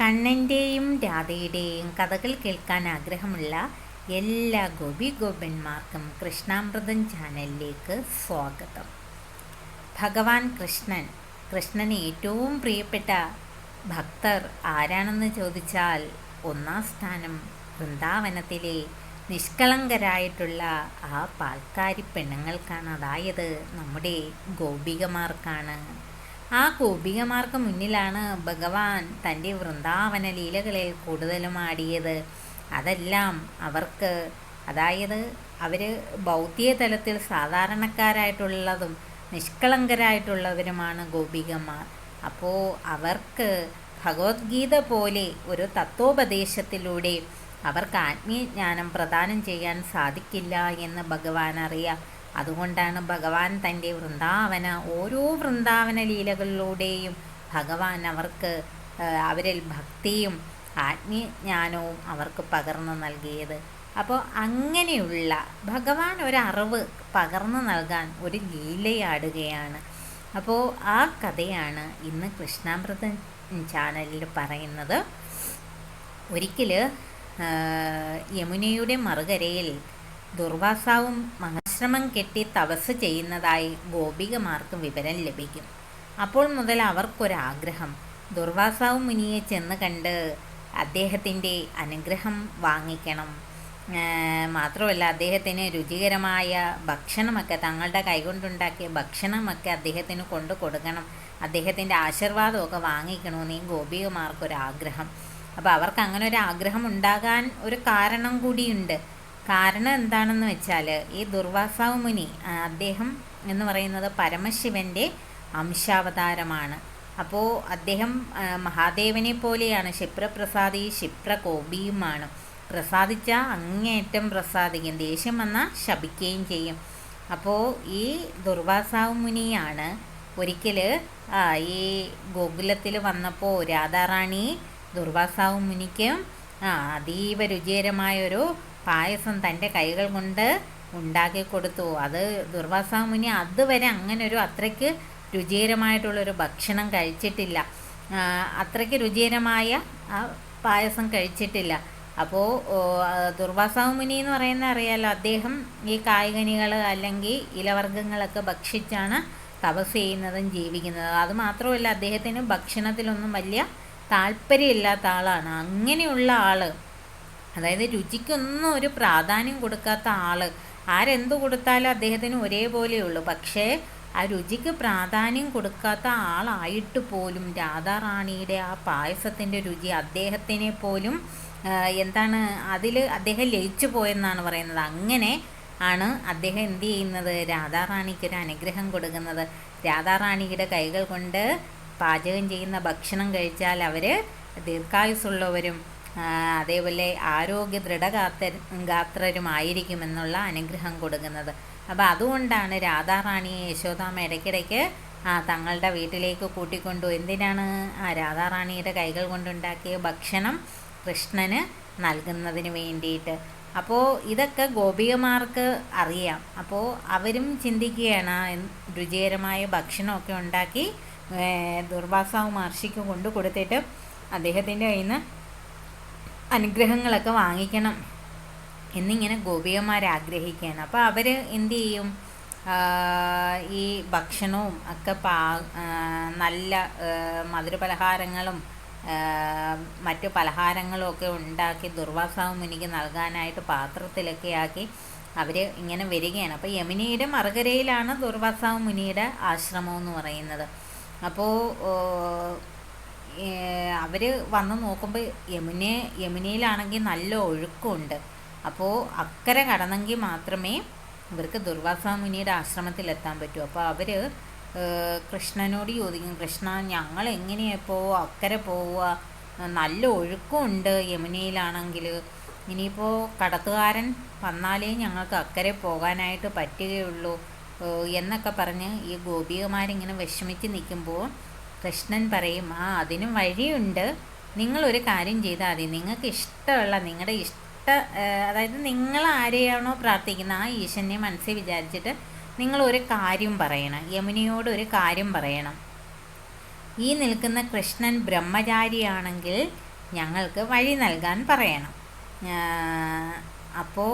കണ്ണന്റെയും രാധയുടെയും കഥകൾ കേൾക്കാൻ ആഗ്രഹമുള്ള എല്ലാ ഗോപി ഗോപന്മാർക്കും കൃഷ്ണാമൃതം ചാനലിലേക്ക് സ്വാഗതം. ഭഗവാൻ കൃഷ്ണൻ കൃഷ്ണന് ഏറ്റവും പ്രിയപ്പെട്ട ഭക്തർ ആരാണെന്ന് ചോദിച്ചാൽ ഒന്നാം സ്ഥാനം വൃന്ദാവനത്തിലെ നിഷ്കളങ്കരായിട്ടുള്ള ആ പാൽക്കാരി പെണ്ണുങ്ങൾക്കാണ്. അതായത് നമ്മുടെ ഗോപികമാർക്കാണ്. ആ ഗോപികമാർക്ക് മുന്നിലാണ് ഭഗവാൻ തന്റെ വൃന്ദാവന ലീലകളിൽ കൂടുതലും ആടിയത്. അതെല്ലാം അവർക്ക് അതായത് അവർ ഭൗതിക തലത്തിൽ സാധാരണക്കാരായിട്ടുള്ളതും നിഷ്കളങ്കരായിട്ടുള്ളവരുമാണ് ഗോപികമാർ അപ്പോൾ അവർക്ക് ഭഗവത്ഗീത പോലെ ഒരു തത്വോപദേശത്തിലൂടെ അവർക്ക് ആത്മീയജ്ഞാനം പ്രദാനം ചെയ്യാൻ സാധിക്കില്ല എന്ന് ഭഗവാൻ അറിയാം. അതുകൊണ്ടാണ് ഭഗവാൻ തന്റെ വൃന്ദാവന ഓരോ വൃന്ദാവന ലീലകളിലൂടെയും ഭഗവാൻ അവർക്ക് അവരിൽ ഭക്തിയും ആത്മീയജ്ഞാനവും അവർക്ക് പകർന്നു നൽകിയത്. അപ്പോൾ അങ്ങനെയുള്ള ഭഗവാൻ ഒരറിവ് പകർന്നു നൽകാൻ ഒരു ലീലയാടുകയാണ്. അപ്പോൾ ആ കഥയാണ് ഇന്ന് കൃഷ്ണാമൃത ചാനലിൽ പറയുന്നത്. ഒരിക്കൽ യമുനയുടെ മറുകരയിൽ ദുർവാസാവും മഹാശ്രമം കെട്ടി തപസ് ചെയ്യുന്നതായി ഗോപികമാർക്ക് വിവരം ലഭിക്കും. അപ്പോൾ മുതൽ അവർക്കൊരാഗ്രഹം. ദുർവാസാവ് മുനിയെ ചെന്ന് കണ്ട് അദ്ദേഹത്തിന്റെ അനുഗ്രഹം വാങ്ങിക്കണം. മാത്രമല്ല അദ്ദേഹത്തിന് രുചികരമായ ഭക്ഷണമൊക്കെ തങ്ങളുടെ കൈകൊണ്ടുണ്ടാക്കിയ ഭക്ഷണമൊക്കെ അദ്ദേഹത്തിന് കൊണ്ടു കൊടുക്കണം. അദ്ദേഹത്തിന്റെ ആശീർവാദമൊക്കെ വാങ്ങിക്കണമെന്ന് ഈ ഗോപികമാർക്കൊരാഗ്രഹം. അപ്പോൾ അവർക്ക് അങ്ങനെ ഒരു ആഗ്രഹം ഉണ്ടാകാൻ ഒരു കാരണം കൂടിയുണ്ട്. കാരണം എന്താണെന്ന് വെച്ചാൽ ഈ ദുർവാസാവ് മുനി അദ്ദേഹം എന്ന് പറയുന്നത് പരമശിവന്റെ അംശാവതാരമാണ്. അപ്പോൾ അദ്ദേഹം മഹാദേവനെ പോലെയാണ്. ക്ഷിപ്രപ്രസാദി ക്ഷിപ്രകോപിയുമാണ്. പ്രസാദിച്ച അങ്ങേയറ്റം പ്രസാദിക്കും. ദേഷ്യം വന്നാൽ ശപിക്കുകയും ചെയ്യും. അപ്പോൾ ഈ ദുർവാസാവ് മുനിയാണ് ഒരിക്കൽ ഈ ഗോകുലത്തിൽ വന്നപ്പോൾ രാധാറാണി ദുർവാസാവ് മുനിക്ക് അതീവ രുചികരമായൊരു പായസം തന്റെ കൈകൾ കൊണ്ട് ഉണ്ടാക്കി കൊടുത്തു. അത് ദുർവാസാമുനി അതുവരെ അങ്ങനെ ഒരു അത്രയ്ക്ക് രുചികരമായിട്ടുള്ളൊരു ഭക്ഷണം കഴിച്ചിട്ടില്ല. അത്രയ്ക്ക് രുചികരമായ പായസം കഴിച്ചിട്ടില്ല. അപ്പോൾ ദുർവാസാവ് മുനി എന്ന് പറയുന്ന അറിയാലോ അദ്ദേഹം ഈ കായ്കനികൾ അല്ലെങ്കിൽ ഇലവർഗങ്ങളൊക്കെ ഭക്ഷിച്ചാണ് തപസ് ചെയ്യുന്നതും ജീവിക്കുന്നതും. അത് മാത്രമല്ല അദ്ദേഹത്തിന് ഭക്ഷണത്തിലൊന്നും വലിയ താല്പര്യമില്ലാത്ത ആളാണ്. അങ്ങനെയുള്ള ആൾ അതായത് രുചിക്കൊന്നും ഒരു പ്രാധാന്യം കൊടുക്കാത്ത ആൾ ആരെന്ത് കൊടുത്താലും അദ്ദേഹത്തിന് ഒരേപോലെയുള്ളൂ പക്ഷേ ആ രുചിക്ക് പ്രാധാന്യം കൊടുക്കാത്ത ആളായിട്ട് പോലും രാധാറാണിയുടെ ആ പായസത്തിന്റെ രുചി അദ്ദേഹത്തിനെ പോലും എന്താണ് അതിൽ അദ്ദേഹം ലയിച്ചു പോയെന്നാണ് പറയുന്നത്. അങ്ങനെ ആണ് അദ്ദേഹം എന്ത് ചെയ്യുന്നത്? രാധാറാണിക്ക് ഒരു അനുഗ്രഹം കൊടുക്കുന്നത്. രാധാറാണിയുടെ കൈകൾ കൊണ്ട് പാചകം ചെയ്യുന്ന ഭക്ഷണം കഴിച്ചാൽ അവർ ദീർഘായുസുള്ളവരും അതേപോലെ ആരോഗ്യ ദൃഢഗാത്ര ഗാത്രരുമായിരിക്കുമെന്നുള്ള അനുഗ്രഹം കൊടുക്കുന്നത്. അപ്പോൾ അതുകൊണ്ടാണ് രാധാറാണിയെ യശോദാമ്മ ഇടയ്ക്കിടയ്ക്ക് ആ തങ്ങളുടെ വീട്ടിലേക്ക് കൂട്ടിക്കൊണ്ടു. എന്തിനാണ് ആ രാധാറാണിയുടെ കൈകൾ കൊണ്ടുണ്ടാക്കിയ ഭക്ഷണം കൃഷ്ണന് നൽകുന്നതിന് വേണ്ടിയിട്ട്? അപ്പോൾ ഇതൊക്കെ ഗോപികമാർക്ക് അറിയാം. അപ്പോൾ അവരും ചിന്തിക്കുകയാണ് രുചികരമായ ഭക്ഷണമൊക്കെ ഉണ്ടാക്കി ദുർവാസാവ് മഹർഷിക്ക് കൊണ്ടു കൊടുത്തിട്ട് അദ്ദേഹത്തിന്റെ കയ്യിൽ നിന്ന് അനുഗ്രഹങ്ങളൊക്കെ വാങ്ങിക്കണം എന്നിങ്ങനെ ഗോപികമാർ ആഗ്രഹിക്കുകയാണ് അപ്പോൾ അവർ എന്തു ചെയ്യും? ഈ ഭക്ഷണവും ഒക്കെ പാ നല്ല മധുരപലഹാരങ്ങളും മറ്റു പലഹാരങ്ങളും ഒക്കെ ഉണ്ടാക്കി ദുർവാസാവ് മുനിക്ക് നൽകാനായിട്ട് പാത്രത്തിലൊക്കെ ആക്കി അവർ ഇങ്ങനെ വരികയാണ്. അപ്പോൾ യമുനയുടെ മറുകരയിലാണ് ദുർവാസാവ് മുനിയുടെ ആശ്രമം എന്ന് പറയുന്നത്. അപ്പോൾ അവർ വന്ന് നോക്കുമ്പോൾ യമുന യമുനയിലാണെങ്കിൽ നല്ല ഒഴുക്കുണ്ട്. അപ്പോൾ അക്കരെ കടന്നെങ്കിൽ മാത്രമേ ഇവർക്ക് ദുർവാസ മുനിയുടെ ആശ്രമത്തിലെത്താൻ പറ്റൂ. അപ്പോൾ അവർ കൃഷ്ണനോട് ചോദിക്കും കൃഷ്ണ ഞങ്ങൾ എങ്ങനെയാണ് പോവുക അക്കരെ പോവുക? നല്ല ഒഴുക്കുണ്ട് യമുനയിലാണെങ്കിൽ ഇനിയിപ്പോൾ കടത്തുകാരൻ വന്നാലേ ഞങ്ങൾക്ക് അക്കരെ പോകാനായിട്ട് പറ്റുകയുള്ളൂ. എന്നൊക്കെ പറഞ്ഞ് ഈ ഗോപികമാരിങ്ങനെ വിഷമിച്ച് നിൽക്കുമ്പോൾ കൃഷ്ണൻ പറയും ആ അതിനും വഴിയുണ്ട്. നിങ്ങളൊരു കാര്യം ചെയ്താൽ മതി. നിങ്ങൾക്ക് ഇഷ്ടമുള്ള നിങ്ങളുടെ ഇഷ്ട അതായത് നിങ്ങൾ ആരെയാണോ പ്രാർത്ഥിക്കുന്നത് ആ ഈശ്വരനെ മനസ്സിൽ വിചാരിച്ചിട്ട് നിങ്ങൾ ഒരു കാര്യം പറയണം. യമുനയോട് ഒരു കാര്യം പറയണം. ഈ നിൽക്കുന്ന കൃഷ്ണൻ ബ്രഹ്മചാരിയാണെങ്കിൽ ഞങ്ങൾക്ക് വഴി നൽകാൻ പറയണം. അപ്പോൾ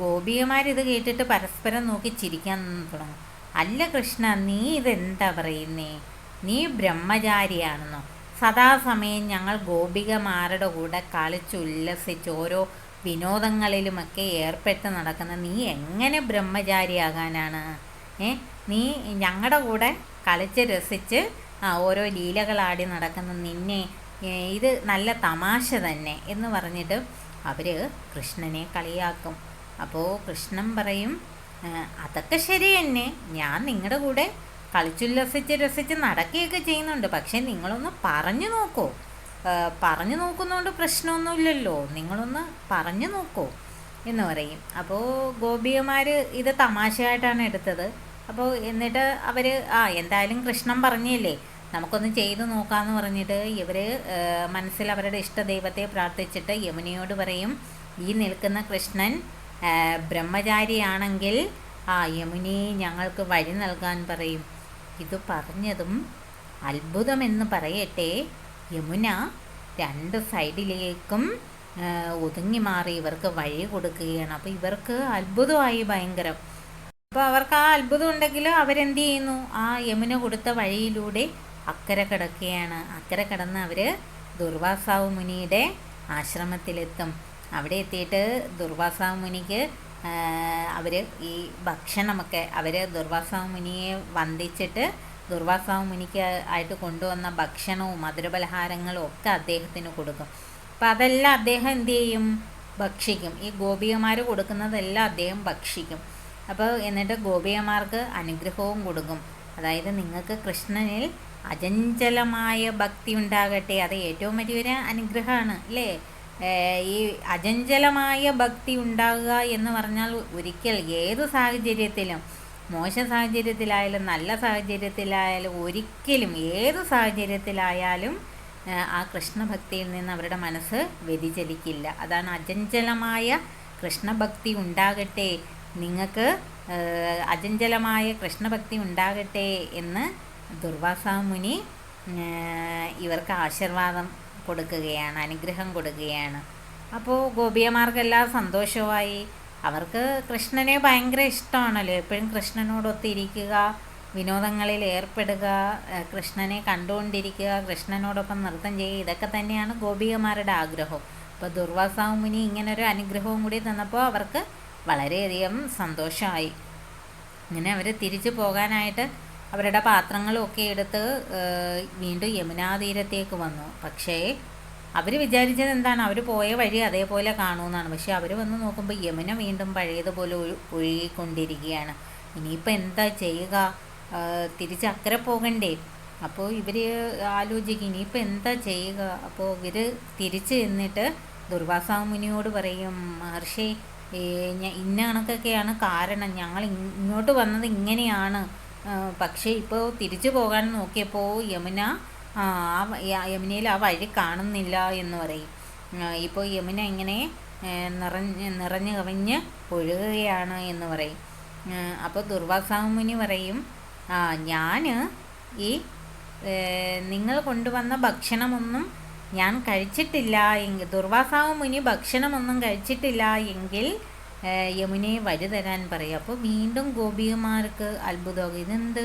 ഗോപികമാരിത് കേട്ടിട്ട് പരസ്പരം നോക്കി ചിരിക്കാൻ തുടങ്ങും. അല്ല കൃഷ്ണ നീ ഇതെന്താ പറയുന്നേ? നീ ബ്രഹ്മചാരിയാണെന്നോ? സദാസമയം ഞങ്ങൾ ഗോപികമാരുടെ കൂടെ കളിച്ചുല്ലസിച്ച് ഓരോ വിനോദങ്ങളിലുമൊക്കെ ഏർപ്പെട്ട് നടക്കുന്ന നീ എങ്ങനെ ബ്രഹ്മചാരിയാകാനാണ്? ഏ? നീ ഞങ്ങളുടെ കൂടെ കളിച്ച് രസിച്ച് ഓരോ ലീലകളാടി നടക്കുന്ന നിന്നെ ഇത് നല്ല തമാശ തന്നെ എന്ന് പറഞ്ഞിട്ട് അവർ കൃഷ്ണനെ കളിയാക്കും. അപ്പോൾ കൃഷ്ണൻ പറയും അതൊക്കെ ശരി തന്നെ ഞാൻ നിങ്ങളുടെ കൂടെ കളിച്ചുല്ലസിച്ച് രസിച്ച് നടക്കുകയൊക്കെ ചെയ്യുന്നുണ്ട്. പക്ഷേ നിങ്ങളൊന്ന് പറഞ്ഞു നോക്കൂ. പറഞ്ഞു നോക്കുന്നതുകൊണ്ട് പ്രശ്നമൊന്നുമില്ലല്ലോ. നിങ്ങളൊന്ന് പറഞ്ഞു നോക്കൂ എന്ന് പറയും. അപ്പോൾ ഗോപികമാർ ഇത് തമാശയായിട്ടാണ് എടുത്തത്. അപ്പോൾ എന്നിട്ട് അവർ ആ എന്തായാലും കൃഷ്ണൻ പറഞ്ഞില്ലേ നമുക്കൊന്ന് ചെയ്തു നോക്കാമെന്ന് പറഞ്ഞിട്ട് ഇവർ മനസ്സിൽ അവരുടെ ഇഷ്ടദൈവത്തെ പ്രാർത്ഥിച്ചിട്ട് യമുനയോട് പറയും ഈ നിൽക്കുന്ന കൃഷ്ണൻ ബ്രഹ്മചാരിയാണെങ്കിൽ ആ യമുനി ഞങ്ങൾക്ക് വഴി നൽകാൻ പറയും. ഇത് പറഞ്ഞതും അത്ഭുതമെന്ന് പറയട്ടെ. യമുന രണ്ട് സൈഡിലേക്കും ഒതുങ്ങി മാറി ഇവർക്ക് വഴി കൊടുക്കുകയാണ്. അപ്പോൾ ഇവർക്ക് അത്ഭുതമായി ഭയങ്കരം. അപ്പോൾ അവർക്ക് ആ അത്ഭുതം ഉണ്ടെങ്കിൽ അവരെന്ത് ചെയ്യുന്നു? ആ യമുന കൊടുത്ത വഴിയിലൂടെ അക്കരെ കിടക്കുകയാണ്. അക്കരെ കിടന്ന് അവർ ദുർവാസാവ് മുനിയുടെ ആശ്രമത്തിലെത്തും. അവിടെ എത്തിയിട്ട് ദുർവാസാവ് മുനിക്ക് അവർ ഈ ഭക്ഷണമൊക്കെ അവർ ദുർവാസാവ് മുനിയെ വന്ദിച്ചിട്ട് ദുർവാസാവ് മുനിക്ക് ആയിട്ട് കൊണ്ടുവന്ന ഭക്ഷണവും മധുരപലഹാരങ്ങളും ഒക്കെ അദ്ദേഹത്തിന് കൊടുക്കും. അപ്പം അതെല്ലാം അദ്ദേഹം എന്ത് ചെയ്യും? ഭക്ഷിക്കും. ഈ ഗോപികമാർ കൊടുക്കുന്നതെല്ലാം അദ്ദേഹം ഭക്ഷിക്കും. അപ്പോൾ എന്നിട്ട് ഗോപികമാർക്ക് അനുഗ്രഹവും കൊടുക്കും. അതായത് നിങ്ങൾക്ക് കൃഷ്ണനിൽ അചഞ്ചലമായ ഭക്തി ഉണ്ടാകട്ടെ. അത് ഏറ്റവും വലിയൊരു അനുഗ്രഹമാണ് അല്ലേ? ഈ അചഞ്ചലമായ ഭക്തി ഉണ്ടാകുക എന്ന് പറഞ്ഞാൽ ഒരിക്കൽ ഏത് സാഹചര്യത്തിലും മോശ സാഹചര്യത്തിലായാലും നല്ല സാഹചര്യത്തിലായാലും ഒരിക്കലും ഏത് സാഹചര്യത്തിലായാലും ആ കൃഷ്ണഭക്തിയിൽ നിന്ന് അവരുടെ മനസ്സ് വ്യതിചലിക്കില്ല. അതാണ് അചഞ്ചലമായ കൃഷ്ണഭക്തി ഉണ്ടാകട്ടെ നിങ്ങൾക്ക് അചഞ്ചലമായ കൃഷ്ണഭക്തി ഉണ്ടാകട്ടെ എന്ന് ദുർവാസാമുനി ഇവർക്ക് ആശീർവാദം കൊടുക്കുകയാണ് അനുഗ്രഹം കൊടുക്കുകയാണ്. അപ്പോൾ ഗോപിയമാർക്കെല്ലാം സന്തോഷമായി. അവർക്ക് കൃഷ്ണനെ ഭയങ്കര ഇഷ്ടമാണല്ലോ. എപ്പോഴും കൃഷ്ണനോടൊത്തിരിക്കുക വിനോദങ്ങളിൽ ഏർപ്പെടുക കൃഷ്ണനെ കണ്ടുകൊണ്ടിരിക്കുക കൃഷ്ണനോടൊപ്പം നൃത്തം ചെയ്യുക ഇതൊക്കെ തന്നെയാണ് ഗോപികമാരുടെ ആഗ്രഹം. അപ്പോൾ ദുർവാസാവ് മുനി ഇങ്ങനൊരു അനുഗ്രഹവും കൂടി തന്നപ്പോൾ അവർക്ക് വളരെയധികം സന്തോഷമായി. ഇങ്ങനെ അവർ തിരിച്ചു പോകാനായിട്ട് അവരുടെ പാത്രങ്ങളൊക്കെ എടുത്ത് വീണ്ടും യമുനാതീരത്തേക്ക് വന്നു. പക്ഷേ അവർ വിചാരിച്ചത് എന്താണ്? അവർ പോയ വഴി അതേപോലെ കാണുമെന്നാണ് പക്ഷേ അവർ വന്ന് നോക്കുമ്പോൾ യമുന വീണ്ടും പഴയതുപോലെ ഒഴുകിക്കൊണ്ടിരിക്കുകയാണ്. ഇനിയിപ്പോൾ എന്താ ചെയ്യുക? തിരിച്ച് അക്കരെ പോകണ്ടേ? അപ്പോൾ ഇവർ ആലോചിക്കും ഇനിയിപ്പോൾ എന്താ ചെയ്യുക? അപ്പോൾ ഇവർ തിരിച്ച് എന്നിട്ട് ദുർവാസാമുനിയോട് പറയും മഹർഷി ഇന്ന കണക്കൊക്കെയാണ് കാരണം. ഞങ്ങൾ ഇങ്ങോട്ട് വന്നത് ഇങ്ങനെയാണ്. പക്ഷേ ഇപ്പോൾ തിരിച്ചു പോകാൻ നോക്കിയപ്പോൾ യമുന ആ യമുനയിൽ ആ വഴി കാണുന്നില്ല എന്ന് പറയും. ഇപ്പോൾ യമുന ഇങ്ങനെ നിറഞ്ഞ് നിറഞ്ഞു കവിഞ്ഞ് ഒഴുകുകയാണ് എന്ന് പറയും. അപ്പോൾ ദുർവാസാമുനി പറയും ആ ഞാൻ ഈ നിങ്ങൾ കൊണ്ടുവന്ന ഭക്ഷണമൊന്നും ഞാൻ കഴിച്ചിട്ടില്ല എങ്കിൽ ദുർവാസാവ് മുനി ഭക്ഷണമൊന്നും കഴിച്ചിട്ടില്ല എങ്കിൽ യമുനയെ വഴി തരാൻ പറയും അപ്പോൾ വീണ്ടും ഗോപികമാർക്ക് അത്ഭുതമാകും. ഇതെന്ത്?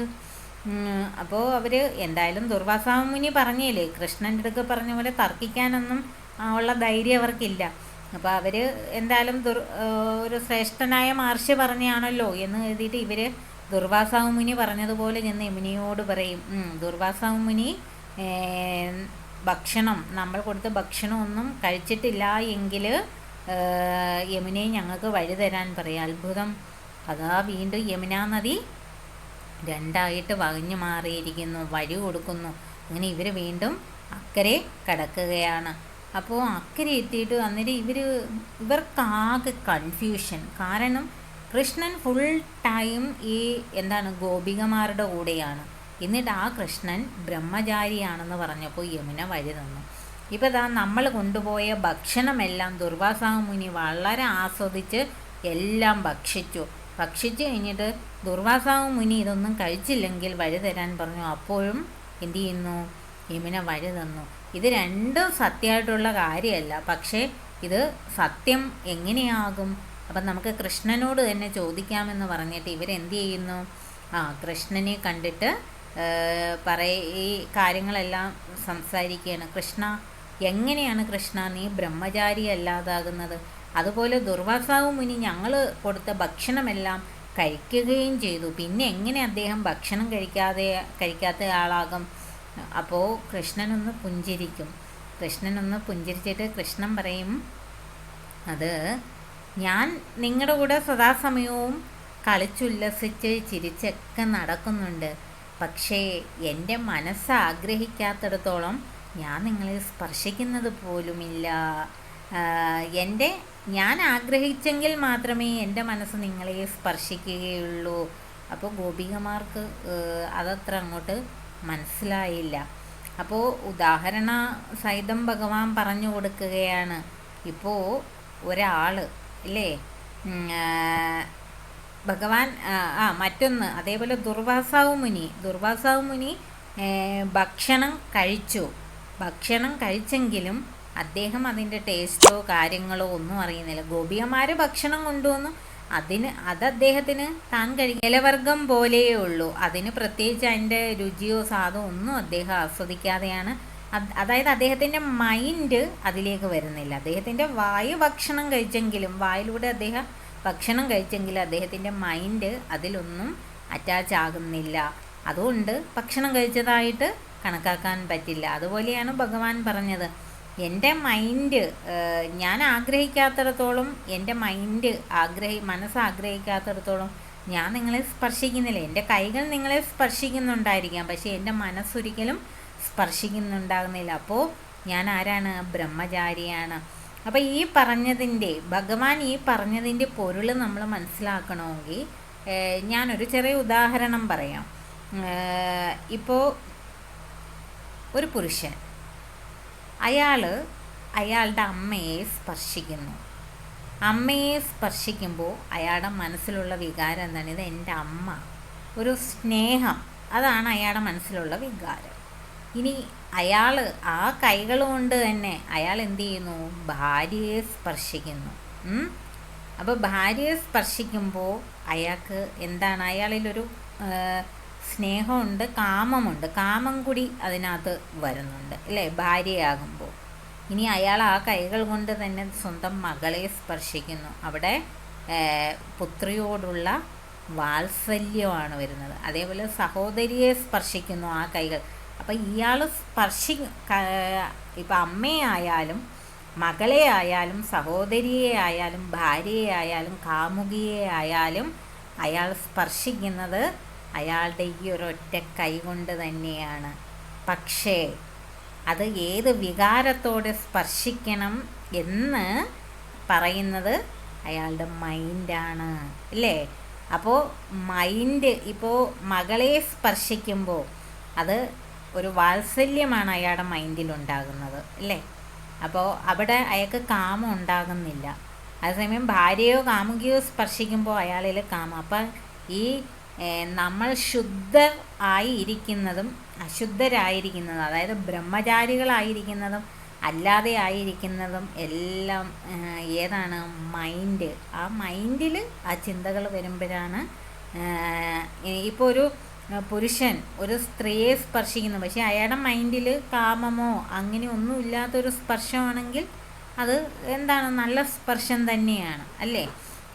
അപ്പോൾ അവർ എന്തായാലും ദുർവാസാവ് മുനി പറഞ്ഞില്ലേ? കൃഷ്ണന്റെ അടുക്ക് പറഞ്ഞ പോലെ തർക്കിക്കാനൊന്നും ഉള്ള ധൈര്യം അവർക്കില്ല. അപ്പോൾ അവർ എന്തായാലും ദുർ ഒരു ശ്രേഷ്ഠനായ മഹർഷി പറഞ്ഞാണല്ലോ എന്ന് കരുതിയിട്ട് ഇവർ ദുർവാസാവ് മുനി പറഞ്ഞതുപോലെ ചെന്ന് യമുനിയോട് പറയും. ദുർവാസാവ് മുനി ഭക്ഷണം നമ്മൾ കൊടുത്ത ഭക്ഷണമൊന്നും കഴിച്ചിട്ടില്ല എങ്കിൽ യമുനയെ ഞങ്ങൾക്ക് വഴി തരാൻ പറയാം. അത്ഭുതം. അതാ വീണ്ടും യമുനാ നദി രണ്ടായിട്ട് വകഞ്ഞു മാറിയിരിക്കുന്നു. വഴി കൊടുക്കുന്നു. അങ്ങനെ ഇവർ വീണ്ടും അക്കരെ കടക്കുകയാണ്. അപ്പോൾ അക്കരെ എത്തിയിട്ട് അന്നേരം ഇവർ ഇവർക്കാകെ കൺഫ്യൂഷൻ കാരണം കൃഷ്ണൻ ഫുൾ ടൈം ഈ എന്താണ് ഗോപികമാരുടെ കൂടെയാണ്. എന്നിട്ട് ആ കൃഷ്ണൻ ബ്രഹ്മചാരിയാണെന്ന് പറഞ്ഞപ്പോൾ യമുന വഴി തന്നു. ഇപ്പോൾ ഇതാ നമ്മൾ കൊണ്ടുപോയ ഭക്ഷണമെല്ലാം ദുർവാസാഹ മുനി വളരെ ആസ്വദിച്ച് എല്ലാം ഭക്ഷിച്ചു. ഭക്ഷിച്ചു കഴിഞ്ഞിട്ട് ദുർവാസാവ് മുനി ഇതൊന്നും കഴിച്ചില്ലെങ്കിൽ വഴി തരാൻ പറഞ്ഞു. അപ്പോഴും എന്തു ചെയ്യുന്നു? യമുന വഴി തന്നു. ഇത് രണ്ടും സത്യമായിട്ടുള്ള കാര്യമല്ല. പക്ഷേ ഇത് സത്യം എങ്ങനെയാകും? അപ്പം നമുക്ക് കൃഷ്ണനോട് തന്നെ ചോദിക്കാമെന്ന് പറഞ്ഞിട്ട് ഇവരെന്ത് ചെയ്യുന്നു? ആ കൃഷ്ണനെ കണ്ടിട്ട് പറയ ഈ കാര്യങ്ങളെല്ലാം സംസാരിക്കുകയാണ്. കൃഷ്ണ എങ്ങനെയാണ് കൃഷ്ണ നീ ബ്രഹ്മചാരി അല്ലാതാകുന്നത്? അതുപോലെ ദുർവാസാവ് മുനി ഞങ്ങൾ കൊടുത്ത ഭക്ഷണമെല്ലാം കഴിക്കുകയും ചെയ്തു. പിന്നെ എങ്ങനെ അദ്ദേഹം ഭക്ഷണം കഴിക്കാതെ കഴിക്കാത്ത ആളാകും? അപ്പോൾ കൃഷ്ണനൊന്ന് പുഞ്ചിരിക്കും. കൃഷ്ണനൊന്ന് പുഞ്ചിരിച്ചിട്ട് കൃഷ്ണൻ പറയും അത് ഞാൻ നിങ്ങളുടെ കൂടെ സദാസമയവും കളിച്ചുല്ലസിച്ച് ചിരിച്ചൊക്കെ നടക്കുന്നുണ്ട്. പക്ഷേ എന്റെ മനസ്സ് ആഗ്രഹിക്കാത്തിടത്തോളം ഞാൻ നിങ്ങളെ സ്പർശിക്കുന്നത് പോലുമില്ല. എന്റെ ഞാൻ ആഗ്രഹിച്ചെങ്കിൽ മാത്രമേ എന്റെ മനസ്സ് നിങ്ങളെ സ്പർശിക്കുകയുള്ളൂ. അപ്പോൾ ഗോപികമാർക്ക് അതത്ര അങ്ങോട്ട് മനസ്സിലായില്ല. അപ്പോൾ ഉദാഹരണ സഹിതം ഭഗവാൻ പറഞ്ഞു കൊടുക്കുകയാണ്. ഇപ്പോൾ ഒരാൾ അല്ലേ ഭഗവാൻ ആ മറ്റൊന്ന് അതേപോലെ ദുർവാസാവ് മുനി. ദുർവാസാവ് മുനി ഭക്ഷണം കഴിച്ചു. ഭക്ഷണം കഴിച്ചെങ്കിലും അദ്ദേഹം അതിന്റെ ടേസ്റ്റോ കാര്യങ്ങളോ ഒന്നും അറിയുന്നില്ല. ഗോപിയന്മാർ ഭക്ഷണം കൊണ്ടുവന്നു. അതിന് അത് അദ്ദേഹത്തിന് താൻ കഴിക്കും ഇലവർഗം പോലെയേ ഉള്ളൂ. അതിന് പ്രത്യേകിച്ച് അതിന്റെ രുചിയോ സ്വാദോ ഒന്നും അദ്ദേഹം ആസ്വദിക്കാതെയാണ് അതായത് അദ്ദേഹത്തിന്റെ മൈൻഡ് അതിലേക്ക് വരുന്നില്ല. അദ്ദേഹത്തിന്റെ വായു ഭക്ഷണം കഴിച്ചെങ്കിലും വായിലൂടെ അദ്ദേഹം ഭക്ഷണം കഴിച്ചെങ്കിലും അദ്ദേഹത്തിന്റെ മൈൻഡ് അതിലൊന്നും അറ്റാച്ച് ആകുന്നില്ല. അതുകൊണ്ട് ഭക്ഷണം കഴിച്ചതായിട്ട് കണക്കാക്കാൻ പറ്റില്ല. അതുപോലെയാണ് ഭഗവാൻ പറഞ്ഞത്. എന്റെ മൈൻഡ് ഞാൻ ആഗ്രഹിക്കാത്തിടത്തോളം എന്റെ മൈൻഡ് ആഗ്രഹി മനസ്സ് ആഗ്രഹിക്കാത്തിടത്തോളം ഞാൻ നിങ്ങളെ സ്പർശിക്കുന്നില്ല. എന്റെ കൈകൾ നിങ്ങളെ സ്പർശിക്കുന്നുണ്ടായിരിക്കാം. പക്ഷേ എന്റെ മനസ്സൊരിക്കലും സ്പർശിക്കുന്നുണ്ടാകുന്നില്ല. അപ്പോൾ ഞാൻ ആരാണ്? ബ്രഹ്മചാരിയാണ്. അപ്പോൾ ഈ പറഞ്ഞതിന്റെ ഭഗവാൻ ഈ പറഞ്ഞതിന്റെ പൊരുൾ നമ്മൾ മനസ്സിലാക്കണമെങ്കിൽ ഞാനൊരു ചെറിയ ഉദാഹരണം പറയാം. ഇപ്പോൾ ഒരു പുരുഷൻ. അയാൾ അയാളുടെ അമ്മയെ സ്പർശിക്കുന്നു. അമ്മയെ സ്പർശിക്കുമ്പോൾ അയാളുടെ മനസ്സിലുള്ള വികാരം എന്താണ്? ഇത് എന്റെ അമ്മ. ഒരു സ്നേഹം. അതാണ് അയാളുടെ മനസ്സിലുള്ള വികാരം. ഇനി അയാൾ ആ കൈകൾ കൊണ്ട് തന്നെ അയാൾ എന്ത് ചെയ്യുന്നു? ഭാര്യയെ സ്പർശിക്കുന്നു. അപ്പോൾ ഭാര്യയെ സ്പർശിക്കുമ്പോൾ അയാൾക്ക് എന്താണ്? അയാളിലൊരു സ്നേഹമുണ്ട് കാമമുണ്ട്. കാമം കൂടി അതിനകത്ത് വരുന്നുണ്ട്. അല്ലേ? ഭാര്യയാകുമ്പോൾ. ഇനി അയാൾ ആ കൈകൾ കൊണ്ട് തന്നെ സ്വന്തം മകളെ സ്പർശിക്കുന്നു. അവിടെ പുത്രിയോടുള്ള വാത്സല്യമാണ് വരുന്നത്. അതേപോലെ സഹോദരിയെ സ്പർശിക്കുന്നു ആ കൈകൾ. അപ്പം ഇയാൾ സ്പർശി ഇപ്പം അമ്മയായാലും മകളെ ആയാലും സഹോദരിയെ ആയാലും ഭാര്യയെ ആയാലും കാമുകിയെ ആയാലും അയാൾ സ്പർശിക്കുന്നത് അയാളുടെ ഈ ഒരൊറ്റ കൈ കൊണ്ട് തന്നെയാണ്. പക്ഷേ അത് ഏത് വികാരത്തോടെ സ്പർശിക്കണം എന്ന് പറയുന്നത് അയാളുടെ മൈൻഡാണ് അല്ലേ അപ്പോൾ മൈൻഡ് ഇപ്പോൾ മകളെ സ്പർശിക്കുമ്പോൾ അത് ഒരു വാത്സല്യമാണ് അയാളുടെ മൈൻഡിൽ ഉണ്ടാകുന്നത്. അല്ലേ അപ്പോൾ അവിടെ അയാൾക്ക് കാമം ഉണ്ടാകുന്നില്ല. അതേസമയം ഭാര്യയോ കാമുകിയോ സ്പർശിക്കുമ്പോൾ അയാളിൽ കാമം. അപ്പം ഈ നമ്മൾ ശുദ്ധ ആയി ഇരിക്കുന്നതും അശുദ്ധരായിരിക്കുന്നതും അതായത് ബ്രഹ്മചാരികളായിരിക്കുന്നതും അല്ലാതെ ആയിരിക്കുന്നതും എല്ലാം ഏതാണ് മൈൻഡ് ആ മൈൻഡിൽ ആ ചിന്തകൾ വരുമ്പോഴാണ് ഇപ്പോൾ ഒരു പുരുഷൻ ഒരു സ്ത്രീയെ സ്പർശിക്കുന്നു. പക്ഷേ അയാളുടെ മൈൻഡിൽ കാമമോ അങ്ങനെ ഒന്നും ഇല്ലാത്തൊരു സ്പർശമാണെങ്കിൽ അത് എന്താണ്? നല്ല സ്പർശം തന്നെയാണ് അല്ലേ?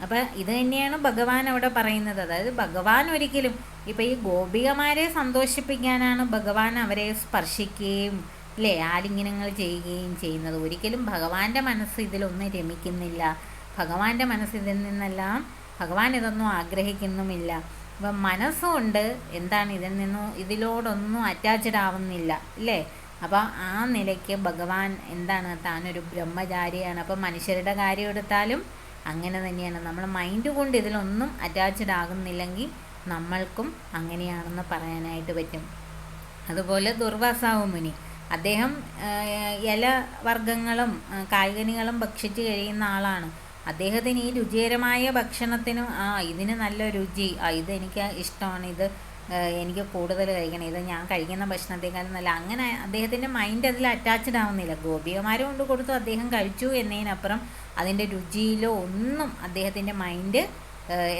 അപ്പോൾ ഇത് തന്നെയാണ് ഭഗവാൻ അവിടെ പറയുന്നത്. അതായത് ഭഗവാൻ ഒരിക്കലും ഇപ്പോൾ ഈ ഗോപികമാരെ സന്തോഷിപ്പിക്കാനാണ് ഭഗവാൻ അവരെ സ്പർശിക്കുകയും അല്ലേ ആലിംഗനങ്ങൾ ചെയ്യുകയും ചെയ്യുന്നത്. ഒരിക്കലും ഭഗവാന്റെ മനസ്സ് ഇതിലൊന്നും രമിക്കുന്നില്ല. ഭഗവാന്റെ മനസ്സ് ഇതിൽ നിന്നെല്ലാം ഭഗവാൻ ഇതൊന്നും ആഗ്രഹിക്കുന്നുമില്ല. അപ്പം മനസ്സുകൊണ്ട് എന്താണ് ഇതിൽ നിന്നും ഇതിലോടൊന്നും അറ്റാച്ച്ഡ് ആവുന്നില്ല അല്ലേ അപ്പോൾ ആ നിലയ്ക്ക് ഭഗവാൻ എന്താണ്? താനൊരു ബ്രഹ്മചാരിയാണ്. അപ്പോൾ മനുഷ്യരുടെ കാര്യം എടുത്താലും അങ്ങനെ തന്നെയാണ്. നമ്മൾ മൈൻഡ് കൊണ്ട് ഇതിലൊന്നും അറ്റാച്ച്ഡ് ആകുന്നില്ലെങ്കിൽ നമ്മൾക്കും അങ്ങനെയാണെന്ന് പറയാനായിട്ട് പറ്റും. അതുപോലെ ദുർവാസാവ് മുനി. അദ്ദേഹം ഇല വർഗങ്ങളും കായ്കനികളും ഭക്ഷിച്ച് കഴിയുന്ന ആളാണ്. അദ്ദേഹത്തിന് ഈ രുചികരമായ ഭക്ഷണത്തിനും ആ ഇതിന് നല്ല രുചി. ആ ഇതെനിക്ക് ഇഷ്ടമാണ്. ഇത് എനിക്ക് കൂടുതൽ കഴിക്കണം. ഇത് ഞാൻ കഴിക്കുന്ന ഭക്ഷണത്തെക്കാളും നല്ല. അങ്ങനെ അദ്ദേഹത്തിന്റെ മൈൻഡ് അതിൽ അറ്റാച്ച്ഡ് ആവുന്നില്ല. ഗോപികമാരെ കൊണ്ട് കൊടുത്തു അദ്ദേഹം കഴിച്ചു എന്നതിനപ്പുറം അതിന്റെ രുചിയിലോ ഒന്നും അദ്ദേഹത്തിന്റെ മൈൻഡ്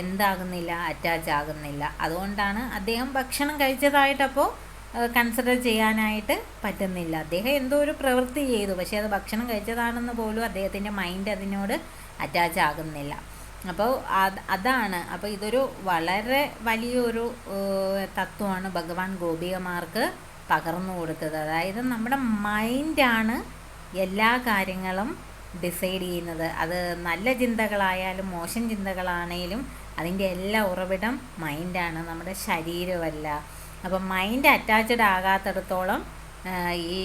എന്താകുന്നില്ല അറ്റാച്ച് ആകുന്നില്ല. അതുകൊണ്ടാണ് അദ്ദേഹം ഭക്ഷണം കഴിച്ചതായിട്ടപ്പോൾ കൺസിഡർ ചെയ്യാനായിട്ട് പറ്റുന്നില്ല. അദ്ദേഹം എന്തോ ഒരു പ്രവൃത്തി ചെയ്തു. പക്ഷേ അത് ഭക്ഷണം കഴിച്ചതാണെന്ന് പോലും അദ്ദേഹത്തിന്റെ മൈൻഡ് അതിനോട് അറ്റാച്ച് ആകുന്നില്ല. അപ്പോൾ അത് അതാണ്. അപ്പോൾ ഇതൊരു വളരെ വലിയൊരു തത്വമാണ് ഭഗവാൻ ഗോപികമാർക്ക് പകർന്നു കൊടുത്തത്. അതായത് നമ്മുടെ മൈൻഡാണ് എല്ലാ കാര്യങ്ങളും ഡിസൈഡ് ചെയ്യുന്നത്. അത് നല്ല ചിന്തകളായാലും മോശം ചിന്തകളാണേലും അതിന്റെ എല്ലാ ഉറവിടം മൈൻഡാണ് നമ്മുടെ ശരീരമല്ല. അപ്പം മൈൻഡ് അറ്റാച്ച്ഡ് ആകാത്തിടത്തോളം ഈ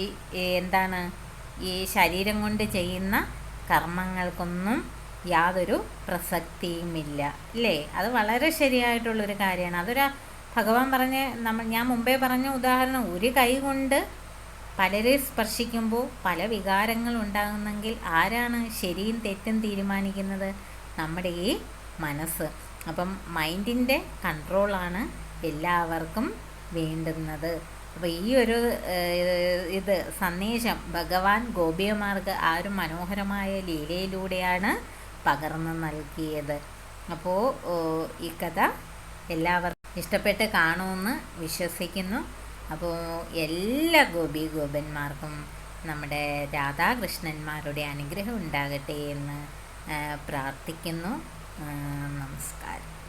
എന്താണ് ഈ ശരീരം കൊണ്ട് ചെയ്യുന്ന കർമ്മങ്ങൾക്കൊന്നും യാതൊരു പ്രസക്തിയുമില്ല. ഇല്ലേ അത് വളരെ ശരിയായിട്ടുള്ളൊരു കാര്യമാണ്. അതൊരു ഭഗവാൻ പറഞ്ഞ നമ്മൾ ഞാൻ മുമ്പേ പറഞ്ഞ ഉദാഹരണം ഒരു കൈ കൊണ്ട് പലരെ സ്പർശിക്കുമ്പോൾ പല വികാരങ്ങൾ ഉണ്ടാകുന്നെങ്കിൽ ആരാണ് ശരിയും തെറ്റും തീരുമാനിക്കുന്നത്? നമ്മുടെ ഈ മനസ്സ്. അപ്പം മൈൻഡിന്റെ കൺട്രോളാണ് എല്ലാവർക്കും വേണ്ടുന്നത്. അപ്പോൾ ഈ ഒരു ഇത് സന്ദേശം ഭഗവാൻ ഗോപിയമാർക്ക് ആ ഒരു മനോഹരമായ ലീലയിലൂടെയാണ് പകർന്നു നൽകിയത്. അപ്പോൾ ഈ കഥ എല്ലാവർക്കും ഇഷ്ടപ്പെട്ട് കാണുമെന്ന് വിശ്വസിക്കുന്നു. അപ്പോൾ എല്ലാ ഗോപി ഗോപന്മാർക്കും നമ്മുടെ രാധാകൃഷ്ണന്മാരുടെ അനുഗ്രഹം ഉണ്ടാകട്ടെ എന്ന് പ്രാർത്ഥിക്കുന്നു. നമസ്കാരം.